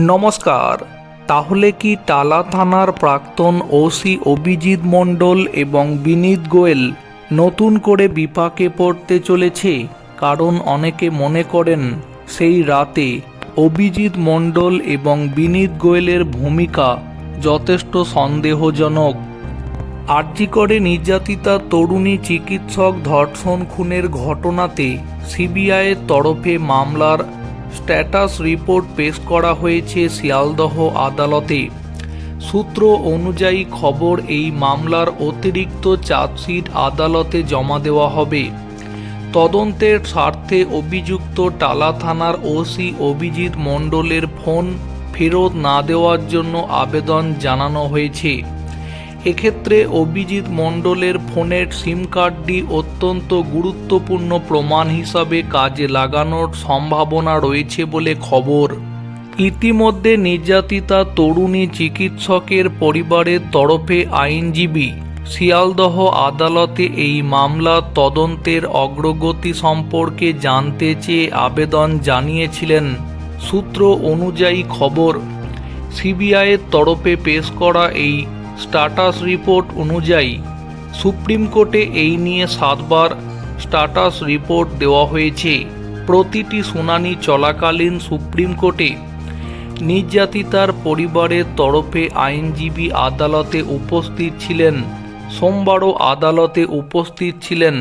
নমস্কার, তাহলে কি টালা থানার প্রাক্তন ওসি অভিজিৎ মণ্ডল এবং বিনীত গোয়েল নতুন করে বিপাকে পড়তে চলেছে? কারণ অনেকে মনে করেন সেই রাতে অভিজিৎ মণ্ডল এবং বিনীত গোয়েলের ভূমিকা যথেষ্ট সন্দেহজনক। আরজিকরে নির্যাতিতা তরুণী চিকিৎসক ধর্ষণ খুনের ঘটনাতে সিবিআইয়ের তরফে মামলার স্ট্যাটাস রিপোর্ট পেশ করা হয়েছে শিয়ালদহ আদালতে। সূত্র অনুযায়ী খবর, এই মামলার অতিরিক্ত চার্জশিট আদালতে জমা দেওয়া হবে। তদন্তের স্বার্থে অভিযুক্ত টালা থানার ওসি অভিজিৎ মণ্ডলের ফোন ফেরত না দেওয়ার জন্য আবেদন জানানো হয়েছে। এক্ষেত্রে অভিজিৎ মণ্ডলের ফোনের সিম কার্ডটি অত্যন্ত গুরুত্বপূর্ণ প্রমাণ হিসাবে কাজে লাগানোর সম্ভাবনা রয়েছে বলে খবর। ইতিমধ্যে নির্যাতিতা তরুণী চিকিৎসকের পরিবারের তরফে আইনজীবী শিয়ালদহ আদালতে এই মামলা তদন্তের অগ্রগতি সম্পর্কে জানতে চেয়ে আবেদন জানিয়েছিলেন। সূত্র অনুযায়ী খবর, সিবিআইয়ের তরফে পেশ করা এই স্ট্যাটাস রিপোর্ট অনুযায়ী সুপ্রিম কোর্টে এই নিয়ে সাতবার স্ট্যাটাস রিপোর্ট দেওয়া হয়েছে। প্রতিটি শুনানি চলাকালীন সুপ্রিম কোর্টে নির্যাতিতার পরিবারের তরফে আইনজীবী আদালতে উপস্থিত ছিলেন, সোমবারও আদালতে উপস্থিত ছিলেন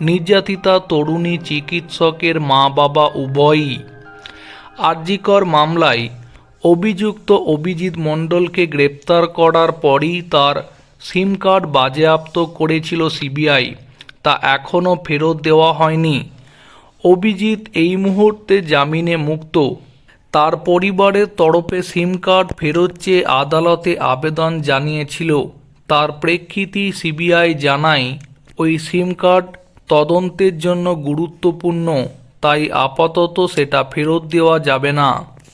নির্যাতিতা তরুণী চিকিৎসকের মা বাবা উভয়ই। আরজিকর মামলায় অভিযুক্ত অভিজিৎ মণ্ডলকে গ্রেপ্তার করার পরই তার সিম কার্ড বাজেয়াপ্ত করেছিল সিবিআই, তা এখনও ফেরত দেওয়া হয়নি। অভিজিৎ এই মুহূর্তে জামিনে মুক্ত। তার পরিবারের তরফে সিম কার্ড ফেরত চেয়ে আদালতে আবেদন জানিয়েছিল। তার প্রেক্ষিতেই সিবিআই জানায়, ওই সিম কার্ড তদন্তের জন্য গুরুত্বপূর্ণ, তাই আপাতত সেটা ফেরত দেওয়া যাবে না।